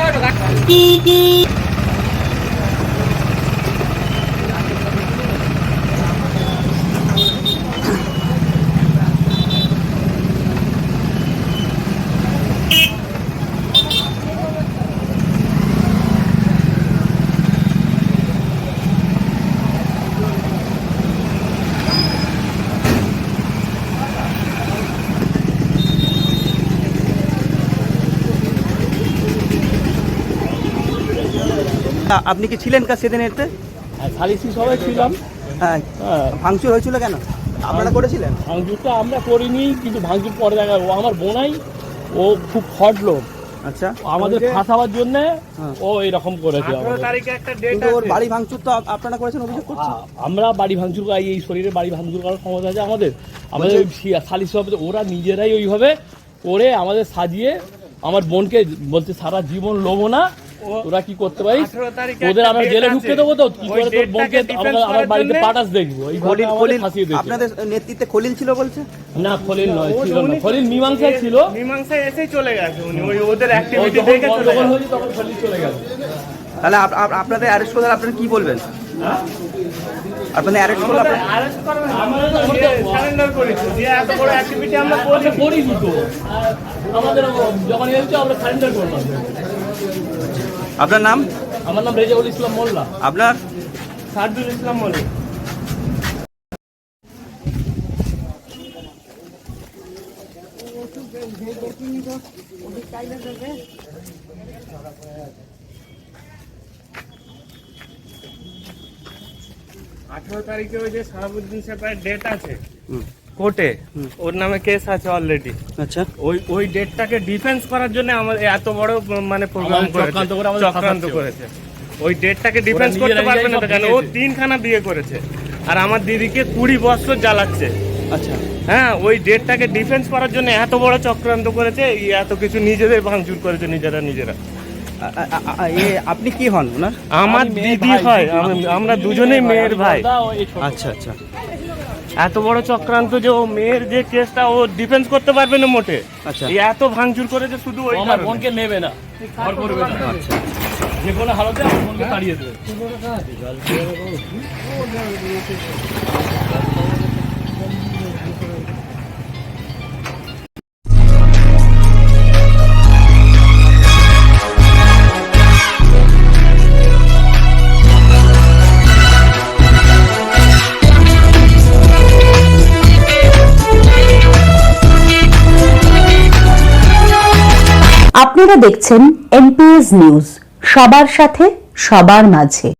がーるがピーピーピー আপনি কি ছিলেন কা সেদিন এতে? সালিসি সবাই ছিলাম। হ্যাঁ হ্যাঁ। ভাঙচুর হয়েছিল কেন? আপনারা করেছিলেন? ভাঙচুরটা আমরা করিনি কিন্তু ভাঙচুর পরে দেখা ও আমার বোনাই ও খুব ফট লোক। আচ্ছা। আমাদের ফাঁসাবার জন্য হ্যাঁ। ও এরকম করেছে ওর বাড়ি ভাঙচুর তো আপনারা করেছেন অভিযোগ করছেন? আমরা বাড়ি ভাঙচুর করি এই শরীরে বাড়ি ভাঙচুর করার ক্ষমতা আছে আমাদের। আমাদের ওই সি- হবে ওরা নিজেরাই ওইভাবে করে আমাদের সাজিয়ে আমার বোনকে বলছে সারা জীবন লোবো না তোরা কি করতে পারিস? ওদের আমরা জেলে ঢুকতে দেবো তো কি করে তোর বোনকে আমরা- আমার বাড়িতে পাঠাস দেখব। এইভাবে খলিল খলিল ফাঁসিয়ে আপনাদের নেতৃত্বে খলিল ছিল বলছে? না খলিল নয় ছিল না। খলিল মীমাংসা ছিল। মীমাংসায় এসেই চলে গেছে উনি। ওই ওদের অ্যাক্টিভিটি দেখে চলে গেছে। তখন খলিল চলে গেল। তাহলে আপ- আপ- আপনাদের অ্যারেস্ট করলে আপনারা কি বলবেন? আপনাদের অ্যারেস্ট করলে আপনারা- আরেস্ট আমরা সারেন্ডার করেছি। যে এত বড় অ্যাক্টিভিটি আমরা করি আমরা করিনি। তো। আমাদের যখন এসেছে আমরা সারেন্ডার করলাম। আপনার নাম? আমার নাম রেজাউল ইসলাম মোল্লা। আপনার? সার্দুল ইসলাম মল্লিক আঠেরো তারিখে ওই যে সাহাবুদ্দিন সাহেবের ডেট আছে। কোর্টে। ওর নামে কেস আছে অলরেডি আচ্ছা। ওই ওই ডেটটাকে ডিফেন্স করার জন্য আমাদের এত বড় মানে প্রোগ্রাম আমাদের চক্রান্ত চক্রান্ত করেছে। ওই ডেটটাকে ডিফেন্স করতে পারবে না কেন? ও তিনখানা বিয়ে করেছে। আর আমার দিদিকে কুড়ি বছর জ্বালাচ্ছে। আচ্ছা। হ্যাঁ ওই ডেটটাকে ডিফেন্স করার জন্য এত বড় চক্রান্ত করেছে এত কিছু নিজেদের ভাঙচুর করেছে নিজেরা নিজেরা। আপনি কি হন ওনার? আমার দিদি ভাই, হয় আমরা দুজনেই মেয়ের ভাই। আচ্ছা আচ্ছা। এত বড় চক্রান্ত যে ও মেয়ের যে কেসটা ও ডিফেন্স করতে পারবে না মোটে। আচ্ছা। এত ভাঙচুর করে যে শুধু ওই আমার বোনকে নেবে না ঘর করবে না। আচ্ছা। যে কোনো হালতে আমার বোনকে তাড়িয়ে দেবে। আপনারা দেখছেন এমপিএস নিউজ সবার সাথে সবার মাঝে।